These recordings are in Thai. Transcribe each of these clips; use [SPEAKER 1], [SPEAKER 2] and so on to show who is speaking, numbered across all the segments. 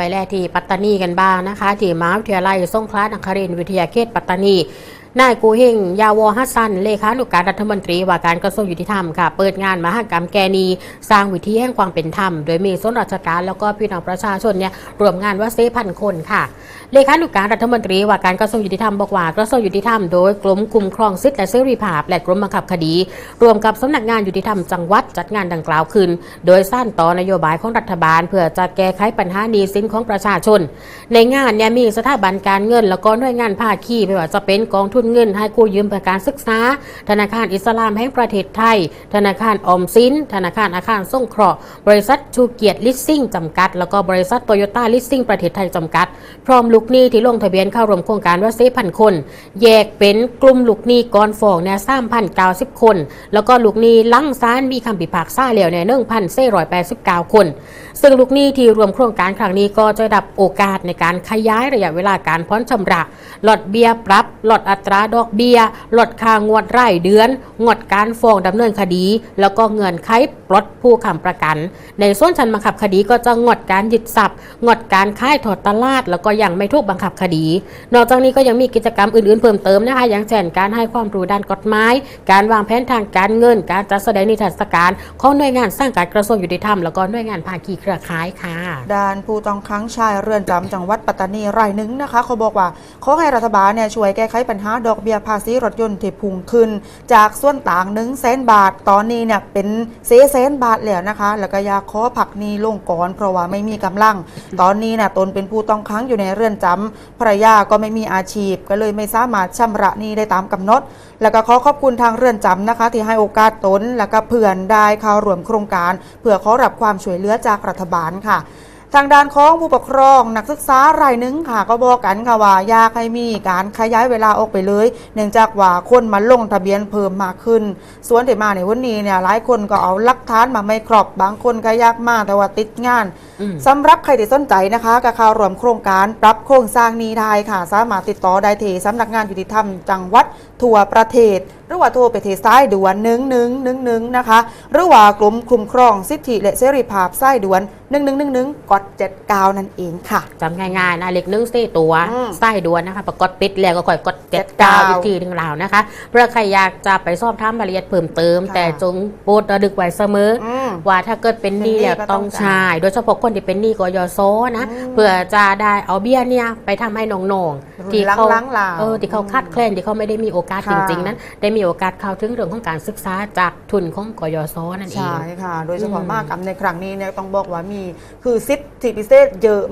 [SPEAKER 1] ไปแลที่ปัตตานีกันบ้างนะคะ ที่มหาวิทยาลัยสงขลานครินทร์วิทยาเขตปัตตานีนายกูเฮงยาวอฮัสซัน เลขานุการรัฐมนตรีว่าการกระทรวงยุติธรรมค่ะ เปิดงานมหกรรมแกนี สร้างวิธีแห่งความเป็นธรรม โดยมีส่วนราชการแล้วก็พี่น้องประชาชนเนี่ยรวมงานว่าเซพันคนค่ะ เลขานุการรัฐมนตรีว่าการกระทรวงยุติธรรมบอกว่ากระทรวงยุติธรรมโดยกรมคุ้มครองสิทธิและเสรีภาพ และกรมบังคับคดี รวมกับสำนักงานยุติธรรมจังหวัดจัดงานดังกล่าวขึ้น โดยสร้างต่อนโยบายของรัฐบาล เพื่อจะแก้ไขปัญหานี้สินของประชาชน ในงานเนี่ยมีสถาบันการเงิน แล้วก็หน่วยงานภาคีไม่ว่าจะเป็นกองทุนเงินให้กู้ยืมเพื่อการศึกษา ธนาคารอิสลามแห่งประเทศไทย ธนาคารออมสิน ธนาคารอาคารส่งเคราะห์ บริษัทชูเกียรติลิสซิ่งจำกัด แล้วก็บริษัทโตโยต้าลิสซิ่งประเทศไทยจำกัด พร้อมลูกหนี้ที่ลงทะเบียนเข้าร่วมโครงการว่าเซพันคน แยกเป็นกลุ่มลูกหนี้ก่อนฟองเนี่ยสามพันเก้าสิบคน แล้วก็ลูกหนี้ลังซานมีคำพิพากษาแล้วเนี่ยหนึ่งพันเซ่ร้อยแปดสิบเก้าคน ซึ่งลูกหนี้ที่รวมโครงการครั้งนี้ก็จะดับโอกาสในการขยายระยะเวลาการพ้นชำระลอดเบี้ยปรับหลดอัตราดอกเบี้ย ลดค่างวดรายเดือน งดการฟ้องดำเนินคดี แล้วก็เงื่อนไขปลดผู้ค้ำประกัน ในส่วนชั้นบังคับคดีก็จะงดการยึดทรัพย์ งดการค่ายถอดตลาด แล้วก็ยังไม่ถูกบังคับคดี นอกจากนี้ก็ยังมีกิจกรรมอื่นๆเพิ่มเติมนะคะอย่างเช่นการให้ความรู้ด้านกฎหมาย การวางแผนทางการเงิน การจัดแสดงนิทรรศการของหน่วยงานสร้างการกระทรวงยุติธรรมแล้วก็หน่วยงานภาคีเครือข่ายค่ะ
[SPEAKER 2] ด้านผู้ต้องค้างชายเรือนจำจังหวัดปัตตานีรายหนึ่งนะคะ เขาบอกว่าขอให้รัฐบาลเนี่ยช่วยแก้ไขปัญหาดอกเบี้ยภาษีรถยนต์ที่พุ่งขึ้น จากส่วนต่างหนึ่งแสนบาท ตอนนี้เนี่ยเป็นเซแสนบาทแล้วนะคะ แล้วก็อยากขอผักนี้ลงก่อนเพราะว่าไม่มีกำลัง ตอนนี้นะตนเป็นผู้ต้องค้างอยู่ในเรือนจำภรรยาก็ไม่มีอาชีพ ก็เลยไม่สามารถชำระหนี้ได้ตามกำหนด แล้วก็ขอขอบคุณทางเรือนจำนะคะ ที่ให้โอกาสตน แล้วก็เพื่อนได้เข้าร่วมโครงการ เพื่อขอรับความช่วยเหลือจากรัฐบาลค่ะ ทางด้านของผู้ปกครองนักศึกษารายหนึ่งค่ะก็บอกกันค่ะว่าอยากให้มีการขยายเวลาออกไปเลย เนื่องจากว่าคนมาลงทะเบียนเพิ่มมากขึ้น ส่วนที่มาในวันนี้เนี่ยหลายคนก็เอาหลักฐานมาไม่ครบบางคนก็ยากมากแต่ว่าติดงาน
[SPEAKER 1] อืม
[SPEAKER 2] สำหรับใครที่สนใจนะคะกับข่าวรวมโครงการปรับโครงสร้างนี้ได้ค่ะ สามารถติดต่อได้ที่สำนักงานยุติธรรมจังหวัดทั่วประเทศ หรือว่าโทรไปที่สายด่วนหนึ่งหนึ่งหนึ่งหนึ่งนะคะหรือว่ากลุ่มคุ้มครองสิทธิและเสรีภาพสายด่วนหนึ่งหนึ่งหนึ่งหนึ่งกดเจ็ดเก้านั่นเองค่ะ
[SPEAKER 1] จำง่ายๆนะเล็กนึ่งสี่ตัว
[SPEAKER 2] อืม
[SPEAKER 1] ไส้ด่วนนะคะประกดปิดแล้วก็ค่อยกดเจ็ด
[SPEAKER 2] เก้า
[SPEAKER 1] เก้าอีกทีหนึ่งแล้วนะคะเพื่อใครอยากจะไปสอบถามรายละเอียดเพิ่มเติม
[SPEAKER 2] ค่ะ
[SPEAKER 1] แต่จงโปรดระลึกไว้เสมออ
[SPEAKER 2] อืม
[SPEAKER 1] ว่าถ้าเกิดเป็นหนี้
[SPEAKER 2] เป็นหนี้
[SPEAKER 1] แล้ว
[SPEAKER 2] ก็ต้
[SPEAKER 1] ต้
[SPEAKER 2] อ
[SPEAKER 1] องง
[SPEAKER 2] จ่าย
[SPEAKER 1] ใช้โดยเฉพาะคนที่เป็นหนี้กยศนะ
[SPEAKER 2] อืม
[SPEAKER 1] เพื่อจะได้เอาเบี้ยเนี่ยไปทำให้น้อง
[SPEAKER 2] รุ่
[SPEAKER 1] ๆ
[SPEAKER 2] น
[SPEAKER 1] ที่เขา
[SPEAKER 2] ล้างๆลาว
[SPEAKER 1] เออที่เขาคาดแคลนที่เขาไม่ได้มีโอกาสจ
[SPEAKER 2] ค่ะ
[SPEAKER 1] ริงๆนั้น ได้มีโอกาสเข้าถึงเรื่องของการศึกษาจากทุนของกยศนั่นเอง
[SPEAKER 2] ใช่ค่ะ โดยเฉพาะ
[SPEAKER 1] อืม
[SPEAKER 2] มากกรรมในครั้งนี้เนี่ยต้องบอกว่ามีคือสิทธิพิเศษเยอะ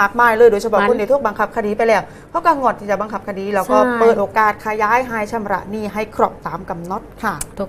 [SPEAKER 2] มากมายเลยโดยเฉพาะ
[SPEAKER 1] มัน
[SPEAKER 2] คนที่ถูกบังคับคดีไปแล้วเขาก็งดที่จะบังคับคดีแล้วก็
[SPEAKER 1] ใช่
[SPEAKER 2] เปิดโอกาสขยายให้ชำระหนี้ให้ครบตามกำหนดค่ะ
[SPEAKER 1] ถูก